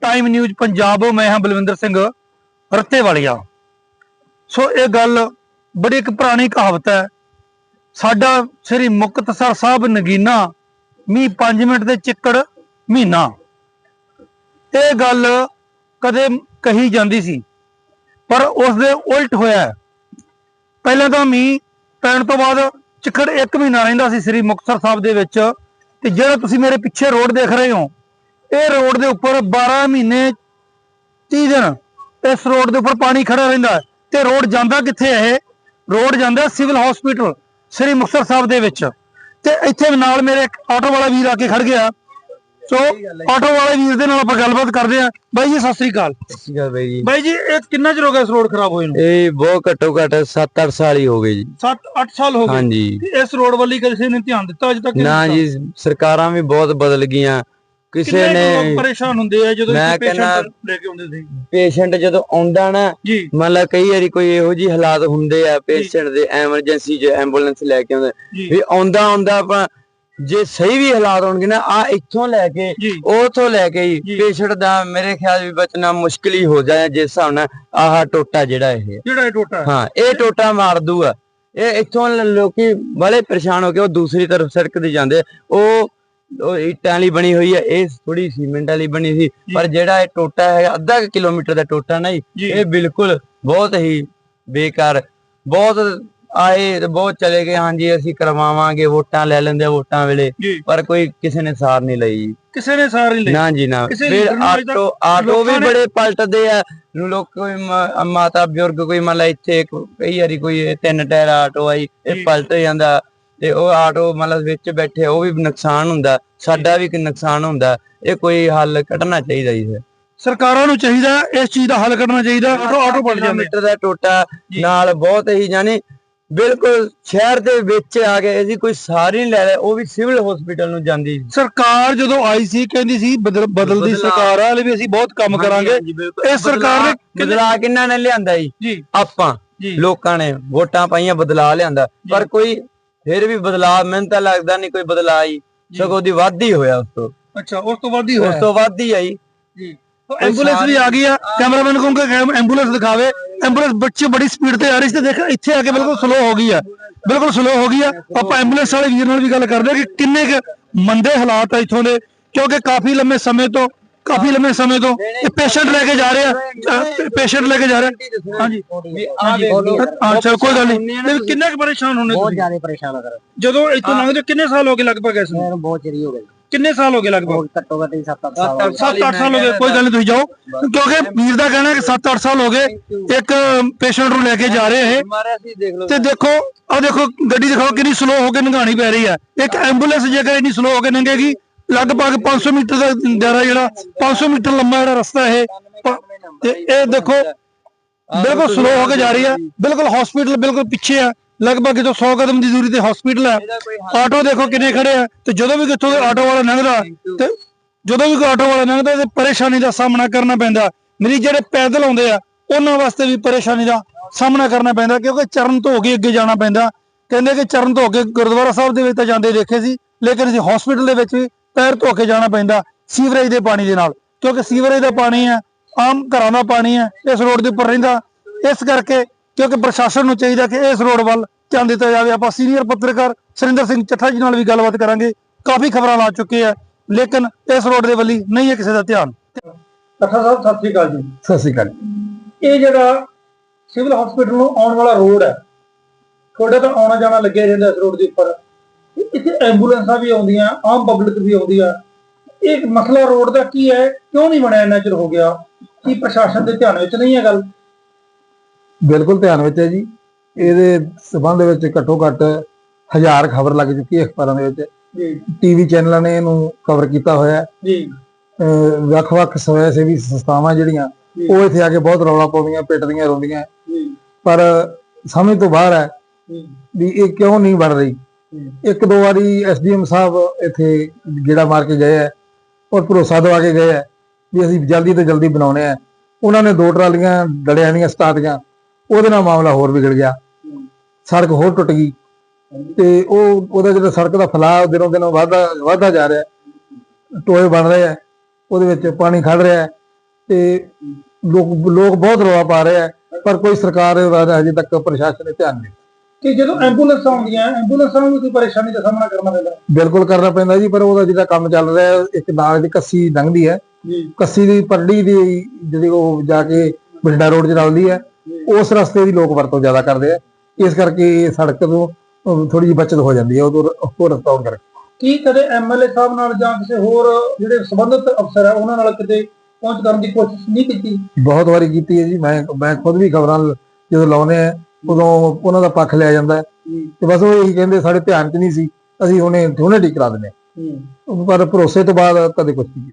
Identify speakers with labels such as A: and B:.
A: Time news Punjab ਮੈਂ ਹਾਂ ਬਲਵਿੰਦਰ ਸਿੰਘ ਰੱਤੇ ਵਾਲੀਆ ਸੋ ਇਹ ਗੱਲ ਬੜੀ ਇੱਕ ਪੁਰਾਣੀ ਕਹਾਵਤ ਹੈ। ਸਾਡਾ ਸ੍ਰੀ ਮੁਕਤਸਰ ਸਾਹਿਬ ਨਗੀਨਾ ਮੀ 5 ਮਿੰਟ ਦੇ ਚਿੱਕੜ ਮਹੀਨਾ। ਇਹ ਗੱਲ ਕਦੇ ਕਹੀ ਜਾਂਦੀ ਸੀ, ਪਰ ਉਸ ਦੇ ਉਲਟ ਹੋਇਆ ਹੈ। ਪਹਿਲਾਂ ਤਾਂ ਮੀਂਹ ਪੈਣ ਤੋਂ ਬਾਅਦ ਚਿੱਕੜ ਇੱਕ ਮਹੀਨਾ ਰਹਿੰਦਾ ਸੀ ਸ੍ਰੀ ਮੁਕਤਸਰ ਸਾਹਿਬ ਦੇ ਵਿੱਚ, ਤੇ ਜਿਹੜਾ ਤੁਸੀਂ ਮੇਰੇ ਪਿੱਛੇ ਰੋਡ ਦੇਖ ਰਹੇ ਹੋ ਇਹ ਰੋਡ ਦੇ ਉੱਪਰ 12 ਮਹੀਨੇ 30 ਦਿਨ ਇਸ ਰੋਡ ਦੇ ਉੱਪਰ ਪਾਣੀ ਖੜਾ ਰਹਿੰਦਾ ਤੇ ਰੋਡ ਜਾਂਦਾ ਕਿੱਥੇ ਹੈ ਇਹ? ਰੋਡ ਜਾਂਦਾ ਸਿਵਲ ਹਸਪੀਟਲ ਸ੍ਰੀ ਮੁਕਤਸਰ ਸਾਹਿਬ ਦੇ ਵਿੱਚ। ਤੇ ਇੱਥੇ ਨਾਲ ਮੇਰੇ ਇੱਕ ਆਟੋ ਵਾਲਾ ਵੀਰ ਆ ਕੇ ਖੜ ਗਿਆ। ਸੋ ਆਟੋ ਵਾਲੇ ਵੀਰ ਦੇ ਨਾਲ ਆਪਾਂ ਗੱਲਬਾਤ ਕਰਦੇ ਆ ਬਾਈ ਜੀ ਸਤਿ ਸ੍ਰੀ ਅਕਾਲ।
B: ਸ੍ਰੀ ਅਕਾਲ ਬਾਈ ਜੀ।
A: ਬਾਈ ਜੀ ਇਹ ਕਿੰਨਾ ਚਿਰ ਹੋ ਗਿਆ ਇਸ ਰੋਡ ਖਰਾਬ ਹੋਏ ਨੂੰ?
B: ਇਹ ਬਹੁਤ ਘੱਟੋ ਘੱਟ 7-8 ਸਾਲ ਹੀ ਹੋ ਗਏ ਜੀ।
A: 7-8 ਸਾਲ ਹੋ ਗਏ?
B: ਹਾਂਜੀ।
A: ਇਸ ਰੋਡ ਵੱਲ ਕਿਸੇ ਨੇ ਧਿਆਨ ਦਿੱਤਾ ਅਜੇ ਤੱਕ?
B: ਨਾ ਜੀ ਸਰਕਾਰਾਂ ਵੀ ਬਹੁਤ ਬਦਲ ਗਈਆਂ। ਕਿਸੇ
A: ਕਿੰਨੇ ਕੁ ਲੋਕ
B: ਨੇ
A: ਪਰੇਸ਼ਾਨ ਹੁੰਦੇ ਆ ਜਦੋਂ
B: ਮੈਂ
A: ਇੱਥੇ
B: ਕਹਿੰਦਾ-
A: patient ਲੈ ਕੇ ਆਉਂਦੇ ਸੀ?
B: ਪੇਸ਼ੈਂਟ ਜਦੋਂ ਆਉਂਦਾ ਨਾ
A: ਜੀ।
B: ਮੰਨ ਲਾ ਕਈ ਵਾਰੀ ਕੋਈ ਇਹੋ ਜੀ ਹਾਲਾਤ ਹੁੰਦੇ ਆ ਪੇਸ਼ੈਂਟ ਦੇ ਐਮਰਜੈਂਸੀ 'ਚ ਐਂਬੂਲੈਂਸ ਲੈ ਕੇ ਆਉਂਦੇ।
A: ਜੀ।
B: ਵੀ ਆਉਂਦਾ ਆਉਂਦਾ ਆਪਾਂ ਜੇ ਸਹੀ ਵੀ ਹਾਲਾਤ ਹੋਣਗੇ ਨਾ ਆ ਇੱਥੋਂ ਲੈ ਕੇ
A: ਜੀ।
B: ਉਥੋਂ ਲੈ ਕੇ
A: ਜੀ।
B: ਪੇਸ਼ੈਂਟ ਦਾ ਮੇਰੇ ਖਿਆਲ ਵੀ ਬਚਣਾ ਮੁਸ਼ਕਿਲ ਹੀ ਹੋ ਜਾਏ ਜਿਸ ਹਿਸਾਬ ਨਾਲ ਆਹ ਟੋਟਾ ਜਿਹੜਾ ਇਹ
A: ਜਿਹੜਾ ਇਹ ਟੋਟਾ ਹੈ।
B: ਹਾਂ ਇਹ ਟੋਟਾ ਮਾਰ ਦੂਗਾ ਇਹ ਇੱਥੋਂ ਲ- ਲੋਕੀ ਬੜੇ ਪਰੇਸ਼ਾਨ ਹੋ ਕੇ ਉਹ ਦੂਸਰੀ ਤਰਫ ਸੜਕ ਤੇ ਜਾਂਦੇ ਉਹ ਉਹ ਇੱਟਾਂ ਵਾਲੀ ਬਣੀ ਹੋਈ ਹੈ ਇਹ ਥੋੜੀ ਸੀਮੈਂਟ ਵਾਲੀ ਬਣੀ ਸੀ ਪਰ ਜਿਹੜਾ ਇਹ ਟੋਟਾ ਹੈ ਅੱਧਾ ਕਿਲੋਮੀਟਰ ਦਾ ਟੋਟਾ ਨਾ ਜੀ
A: ਜੀ
B: ਇਹ ਬਿਲਕੁਲ ਬਹੁਤ ਹੀ ਬੇਕਾਰ ਬਹੁਤ ਆਏ ਤੇ ਬਹੁਤ ਚਲੇ ਗਏ ਹਾਂਜੀ ਅਸੀਂ ਕਰਵਾਵਾਂਗੇ ਵੋਟਾਂ ਲੈ ਲੈਂਦੇ ਵੋਟਾਂ ਵੇਲੇ ਪਰ ਕੋਈ ਕਿਸੇ ਨੇ ਸਾਰ ਨਹੀਂ ਲਈ।
A: ਕਿਸੇ ਨੇ ਸਾਰ ਨਹੀਂ ਲਈ
B: ਨਾ ਜੀ ਨਾ ਫਿਰ ਆਟੋ ਆਟੋ ਵੀ ਬੜੇ ਪਲਟਦੇ ਆ ਲੋਕ ਕੋਈ ਮਾਤਾ ਬਜ਼ੁਰਗ ਕੋਈ ਮੰਨ ਲਾ ਇੱਥੇ ਕਈ ਵਾਰੀ ਕੋਈ ਤਿੰਨ ਟਾਇਰ ਆਟੋ ਆਈ। ਇਹ ਪਲਟ ਜਾਂਦਾ ਤੇ ਉਹ ਆਟੋ ਮਤਲਬ ਵਿੱਚ ਬੈਠੇ ਉਹ ਵੀ ਨੁਕਸਾਨ ਹੁੰਦਾ ਸਾਡਾ ਵੀ ਕੋਈ ਨੁਕਸਾਨ ਹੁੰਦਾ ਇਹ ਕੋਈ ਹੱਲ ਕੱਢਣਾ ਚਾਹੀਦਾ ਜੀ ਫਿਰ।
A: ਸਰਕਾਰਾਂ ਨੂੰ ਚਾਹੀਦਾ ਇਸ ਚੀਜ਼ ਦਾ ਹੱਲ ਕਰਨਾ ਚਾਹੀਦਾ ਆਟੋ ਆਟੋ ਪਲਟ ਜਾਂਦੇ।
B: ਕਿਲੋਮੀਟਰ ਦਾ ਟੋਟਾ। ਨਾਲ ਬਹੁਤ ਹੀ ਜਾਨੀ ਬਿਲਕੁਲ ਸ਼ਹਿਰ ਦੇ ਵਿੱਚ ਆ ਗਏ ਅਸੀਂ ਕੋਈ ਸਾਰ ਨਹੀਂ ਲੈ ਲਿਆ ਉਹ ਵੀ ਸਿਵਲ ਹਸਪੀਟਲ ਨੂੰ ਜਾਂਦੀ
A: ਸਰਕਾਰ ਜਦੋਂ ਆਈ ਸੀ ਕਹਿੰਦੀ ਸੀ ਬਦਲ ਬਦਲਦੀ। ਸਰਕਾਰ ਆ ਹਲੇ ਵੀ ਅਸੀਂ ਬਹੁਤ ਕੰਮ ਕਰਾਂਗੇ। ਇਹ ਸਰਕਾਰ ਨੇ
B: ਬਦਲਾ ਕਿੰਨਾ ਨੇ ਲਿਆਂਦਾ ਜੀ? ਆਪਾਂ ਲੋਕਾਂ ਨੇ ਵੋਟਾਂ ਪਾਈਆਂ ਬਦਲਾ ਲਿਆਂਦਾ। ਪਰ ਕੋਈ ਫਿਰ ਵੀ ਬਦਲਾ ਮੈਨੂੰ ਤਾਂ ਲੱਗਦਾ ਨਹੀਂ ਕੋਈ ਬਦਲਾ ਆਈ। ਸਗੋਂ ਦੀ ਵੱਧ ਹੋਇਆ ਉਸ ਤੋਂ।
A: ਅੱਛਾ ਉਸ ਤੋਂ ਬਾਅਦ ਹੀ
B: ਉਸ
A: ਹੋਇਆ
B: ਤੋਂ ਵੱਧ ਹੀ ਆਈ।
A: ਜੀ। ਐਂਬੂਲੈਂਸ ਵੀ ਆ ਗਈ ਆ। ਕੈਮਰਾਮੈਨ ਕਹੂੰ ਕਿ ਐਂਬੂਲੈਂਸ ਦਿਖਾਵੇ। ਐਂਬੂਲੈਂਸ ਬੱਚੇ ਬੜੀ ਸਪੀਡ ਤੇ ਆ ਰਹੀ ਸੀ। ਤੇ ਦੇਖ ਇੱਥੇ ਆ ਕੇ ਬਿਲਕੁਲ ਸਲੋ ਹੋ ਗਈ ਆ। ਬਿਲਕੁਲ ਸਲੋ ਹੋ ਗਈ ਆ। ਆਪਾਂ ਐਂਬੂਲੈਂਸ ਵਾਲੇ ਵੀਰ ਨਾਲ ਵੀ ਗੱਲ ਕਰਦੇ ਆ ਕਿ ਕਿੰਨੇ ਕੁ ਮੰਦੇ ਹਾਲਾਤ ਆ ਇੱਥੋਂ ਦੇ। ਕਿਉਂਕਿ ਕਾਫੀ ਲੰਮੇ ਸਮੇਂ ਤੋਂ ਕਾਫੀ ਲੰਮੇ ਸਮੇਂ ਤੋਂ ਇਹ ਪੇਸ਼ੈਂਟ ਲੈ ਕੇ ਜਾ ਰਹੇ ਆ ਪੇਸ਼ੈਂਟ ਲੈ ਕੇ ਜਾ ਰਹੇ। ਆ ਹਾਂਜੀ ਹਾਂਜੀ ਹਾਂ ਚਲ ਕੋਈ ਗੱਲ ਨਹੀਂ। ਤੇ ਕਿੰਨੇ ਕੁ ਪਰੇਸ਼ਾਨ ਹੋਣੇ
C: ਬਹੁਤ
A: ਤੁਸੀਂ?
C: ਜ਼ਿਆਦਾ ਪਰੇਸ਼ਾਨ ਕਰ
A: ਜਦੋਂ ਇੱਥੋਂ ਲੰਘਦੇ ਹੋ, ਕਿੰਨੇ ਸਾਲ ਹੋ ਗਏ ਲਗਭਗ ਇਸ ਨੂੰ?
C: ਮੈਨੂੰ ਬਹੁਤ ਚਿਰ ਹੀ ਗਿਆ
A: ਕਿੰਨੇ ਸਾਲ ਹੋ ਗਏ ਲਗਭਗ?
C: ਬਹੁਤ ਘੱਟੋ ਘੱਟ 7-8 ਸਾਲ ਹੋ ਗਏ।
A: 7-8 ਸਾਲ ਹੋ ਗਏ ਕੋਈ ਗੱਲ ਨਹੀਂ ਤੁਸੀਂ ਜਾਓ। ਕਿਉਂਕਿ ਵੀਰ ਦਾ ਕਹਿਣਾ ਹੈ ਕਿ 7-8 ਸਾਲ ਹੋ ਗਏ ਇੱਕ ਪੇਸ਼ੈਂਟ ਨੂੰ ਲੈ ਕੇ ਜਾ ਰਹੇ ਇਹ।
B: ਮਾਰਿਆ ਸੀ ਦੇਖ ਲਓ।
A: ਤੇ ਦੇਖੋ ਆ ਦੇਖੋ ਗੱਡੀ ਦਿਖਾਓ ਕਿੰਨੀ ਸਲੋ ਹੋ ਕੇ ਲੰਘਾਣੀ ਪੈ ਰਹੀ ਹੈ। ਇੱਕ ਐਂਬੂਲੈਂਸ ਜੇਕਰ ਇੰਨੀ ਸਲੋ ਹੋ ਕੇ ਲੰਘੇਗੀ ਲਗਭਗ 500 ਮੀਟਰ ਦਾ ਦਾਇਰਾ ਜਿਹੜਾ 500 ਮੀਟਰ ਲੰਮਾ ਜਿਹੜਾ ਰਸਤਾ ਇਹ, ਪ- ਤੇ ਇਹ ਦੇਖੋ, ਬਿਲਕੁਲ ਸਲੋ ਹੋ ਕੇ ਜਾ ਰਹੀ ਹੈ ਬਿਲਕੁਲ ਹਸਪੀਟਲ ਬਿਲਕੁਲ ਪਿੱਛੇ ਆ, ਲਗਭਗ ਜੋ 100 ਕਦਮ ਦੀ ਦੂਰੀ ਤੇ ਹਸਪੀਟਲ ਹੈ ਆਟੋ ਦੇਖੋ ਕਿੰਨੇ ਖੜੇ ਆ, ਤੇ ਜਦੋਂ ਵੀ ਕਿੱਥੋਂ ਦੇ ਆਟੋ ਵਾਲਾ ਲੰਘਦਾ, ਤੇ ਜਦੋਂ ਵੀ ਕੋਈ ਆਟੋ ਵਾਲਾ ਲੰਘਦਾ, ਤੇ ਪਰੇਸ਼ਾਨੀ ਦਾ ਸਾਹਮਣਾ ਕਰਨਾ ਪੈਂਦਾ। ਮਰੀਜ਼ ਜਿਹੜੇ ਪੈਦਲ ਆਉਂਦੇ ਆ, ਉਹਨਾਂ ਵਾਸਤੇ ਵੀ ਪਰੇਸ਼ਾਨੀ ਦਾ ਸਾਹਮਣਾ ਕਰਨਾ ਪੈਂਦਾ, ਕਿਉਂਕਿ ਚਰਨ ਧੋ ਕੇ ਅੱਗੇ ਜਾਣਾ ਪੈਂਦਾ। ਕਹਿੰਦੇ ਕਿ ਚਰਨ ਧੋ ਕੇ ਗੁਰਦੁਆਰਾ ਸਾਹਿਬ ਦੇ ਵਿੱਚ ਤਾਂ ਜਾਂਦੇ ਦੇਖੇ ਸੀ, ਲੇਕਿਨ ਅਸੀਂ ਹਸਪੀਟਲ ਦੇ ਵਿੱਚ ਵੀ ਪੈਰ ਧੋ ਕੇ ਜਾਣਾ ਪੈਂਦਾ ਸੀਵਰੇਜ ਦੇ ਪਾਣੀ ਦੇ ਨਾਲ ਕਿਉਂਕਿ ਸੀਵਰੇਜ ਦਾ ਪਾਣੀ ਹੈ ਆਮ ਘਰਾਂ ਦਾ ਪਾਣੀ ਹੈ ਇਸ ਰੋਡ ਦੇ ਉੱਪਰ ਰਹਿੰਦਾ। ਇਸ ਕਰਕੇ ਕਿਉਂਕਿ ਪ੍ਰਸ਼ਾਸਨ ਨੂੰ ਚਾਹੀਦਾ ਕਿ ਇਸ ਰੋਡ ਵੱਲ ਧਿਆਨ ਦਿੱਤਾ ਜਾਵੇ। ਆਪਾਂ ਸੀਨੀਅਰ ਪੱਤਰਕਾਰ ਸੁਰਿੰਦਰ ਸਿੰਘ ਚੱਠਾ ਜੀ ਨਾਲ ਵੀ ਗੱਲਬਾਤ ਕਰਾਂਗੇ। ਕਾਫੀ ਖਬਰਾਂ ਲਾ ਚੁੱਕੇ ਆ ਲੇਕਿਨ ਇਸ ਰੋਡ ਦੇ ਵੱਲੀ ਨਹੀਂ ਹੈ ਕਿਸੇ ਦਾ ਧਿਆਨ। ਚੱਠਾ ਸਾਹਿਬ ਸਤਿ ਸ੍ਰੀ ਅਕਾਲ ਜੀ।
B: ਸਤਿ ਸ਼੍ਰੀ ਅਕਾਲ।
A: ਇਹ ਜਿਹੜਾ ਸਿਵਲ ਹਸਪੀਟਲ ਨੂੰ ਆਉਣ ਵਾਲਾ ਰੋਡ ਹੈ ਤੁਹਾਡਾ ਤਾਂ ਆਉਣਾ ਜਾਣਾ ਲੱਗਿਆ ਰਹਿੰਦਾ ਇਸ ਰੋਡ ਦੇ ਉੱਪਰ। ਐਂਬੂਲੈਂਸਾਂ ਵੀ ਆਉਂਦੀਆਂ ਆਮ ਪਬਲਿਕ ਵੀ ਆਉਂਦੀ ਆ। ਇਹ ਮਸਲਾ ਰੋਡ ਦਾ ਕੀ ਹੈ? ਕਿਉਂ ਨਹੀਂ ਬਣਿਆ ਇੰਨਾ ਚਿਰ ਹੋ ਗਿਆ? ਕੀ ਪ੍ਰਸ਼ਾਸਨ ਦੇ ਧਿਆਨ ਵਿੱਚ ਨਹੀਂ ਹੈ ਗੱਲ?
D: ਬਿਲਕੁਲ ਧਿਆਨ ਵਿੱਚ ਹੈ ਜੀ। ਇਹਦੇ ਸਬੰਧ ਵਿੱਚ ਘੱਟੋ ਘੱਟ ਹਜ਼ਾਰ ਖਬਰ ਲੱਗ ਚੁੱਕੀ ਹੈ ਅਖਬਾਰਾਂ ਦੇ ਵਿੱਚ।
A: ਜੀ।
D: ਟੀਵੀ ਚੈਨਲਾਂ ਨੇ ਇਹਨੂੰ ਕਵਰ ਕੀਤਾ ਹੋਇਆ ਹੈ।
A: ਜੀ।
D: ਵੱਖ-ਵੱਖ ਸਵੈ ਸੇਵੀ ਸੰਸਥਾਵਾਂ ਜਿਹੜੀਆਂ। ਉਹ ਇੱਥੇ ਆ ਕੇ ਬਹੁਤ ਰੌਲਾ ਪਾਉਂਦੀਆਂ ਪਿੱਟਦੀਆਂ ਰੋਂਦੀਆਂ।
A: ਜੀ।
D: ਪਰ ਸਮਝ ਤੋਂ ਬਾਹਰ ਹੈ ਵੀ ਇਹ ਕਿਉਂ ਨਹੀਂ ਬਣ ਰਹੀ? ਇੱਕ ਦੋ ਵਾਰੀ ਐਸਡੀਐਮ ਸਾਹਿਬ ਇੱਥੇ ਗੇੜਾ ਮਾਰ ਕੇ ਗਏ ਹੈ ਔਰ ਭਰੋਸਾ ਦਵਾ ਕੇ ਗਏ ਹੈ ਵੀ ਅਸੀਂ ਜਲਦੀ ਤੋਂ ਜਲਦੀ ਬਣਾਉਣੇ ਆ। ਉਹਨਾਂ ਨੇ ਦੋ ਟਰਾਲੀਆਂ ਦੜਿਆਂ ਦੀਆਂ ਸਟਾਰਟੀਆਂ ਉਹਦੇ ਨਾਲ ਮਾਮਲਾ ਹੋਰ ਵਿਗੜ ਗਿਆ। ਸੜਕ ਹੋਰ ਟੁੱਟ ਗਈ ਤੇ ਉਹ, ਉਹਦਾ ਜਿਹੜਾ ਸੜਕ ਦਾ ਫੈਲਾਅ ਦਿਨੋਂ ਦਿਨ ਵਧਦਾ ਵਧਦਾ ਜਾ ਰਿਹਾ। ਟੋਏ ਬਣ ਰਹੇ ਆ, ਉਹਦੇ ਵਿੱਚ ਪਾਣੀ ਖੜ ਰਿਹਾ ਤੇ ਲੋਕ ਲੋਕ ਬਹੁਤ ਰੌਲਾ ਪਾ ਰਹੇ ਆ, ਪਰ ਕੋਈ ਸਰਕਾਰ ਦਾ ਹਜੇ ਤੱਕ ਪ੍ਰਸ਼ਾਸਨ ਨੇ ਧਿਆਨ ਨਹੀਂ
A: ਕਿ ਜਦੋਂ ਐਂਬੂਲੈਂਸ ਆਉਂਦੀਆਂ ਐਂਬੂਲੈਂਸਾਂ ਨੂੰ ਕੋਈ ਪਰੇਸ਼ਾਨੀ ਦਾ ਸਾਹਮਣਾ ਕਰਨਾ ਪੈਂਦਾ।
D: ਬਿਲਕੁਲ ਕਰਨਾ ਪੈਂਦਾ ਜੀ ਪਰ ਉਹਦਾ ਜਿਹੜਾ ਕੰਮ ਚੱਲ ਰਿਹਾ ਇੱਕ ਨਾਗ ਦੀ ਕੱਸੀ ਲੰਘਦੀ ਹੈ।
A: ਜੀ।
D: ਕੱਸੀ ਦੀ ਪਰੜੀ ਦੀ ਜਿਹੜੀ ਉਹ ਜਾ ਕੇ ਬਠਿੰਡਾ ਰੋਡ 'ਚ ਰਲਦੀ ਹੈ। ਉਸ ਰਸਤੇ ਦੀ ਲੋਕ ਵਰਤੋਂ ਜ਼ਿਆਦਾ ਕਰਦੇ ਆ। ਇਸ ਕਰਕੇ ਸੜਕ ਤੋਂ ਥੋੜੀ ਜਿਹੀ ਬਚਤ ਹੋ ਜਾਂਦੀ ਹੈ ਉਹ ਰਸਤਾ ਹੋਣ ਕਰਕੇ।
A: ਕੀ ਕਦੇ ਐਮਐਲਏ ਸਾਹਿਬ ਨਾਲ ਜਾਂ ਕਿਸੇ ਹੋਰ ਜਿਹੜੇ ਸੰਬੰਧਿਤ ਅਫਸਰ ਹੈ ਉਹਨਾਂ ਨਾਲ ਕਿਤੇ ਪਹੁੰਚ ਕਰਨ ਦੀ ਕੋਸ਼ਿਸ਼ ਨਹੀਂ ਕੀਤੀ?
D: ਬਹੁਤ ਵਾਰੀ ਕੀਤੀ ਹੈ ਜੀ। ਮੈਂ ਮੈਂ ਖੁਦ ਵੀ ਖਬਰਾਂ ਜਦੋਂ ਲਾਉਨੇ ਆ ਉਦੋਂ ਉਹਨਾਂ ਦਾ ਪੱਖ ਲਿਆ ਜਾਂਦਾ ਹੈ। ਤੇ ਬਸ ਉਹ ਇਹੀ ਕਹਿੰਦੇ ਸਾਡੇ ਧਿਆਨ 'ਚ ਨਹੀਂ ਸੀ। ਅਸੀਂ ਹੁਣੇ ਹੁਣੇ ਠੀਕ ਕਰਾ ਦਿੰਦੇ ਹਾਂ। ਪਰ ਭਰੋਸੇ ਤੋਂ ਬਾਅਦ ਕਦੇ ਕੁਝ ਨਹੀਂ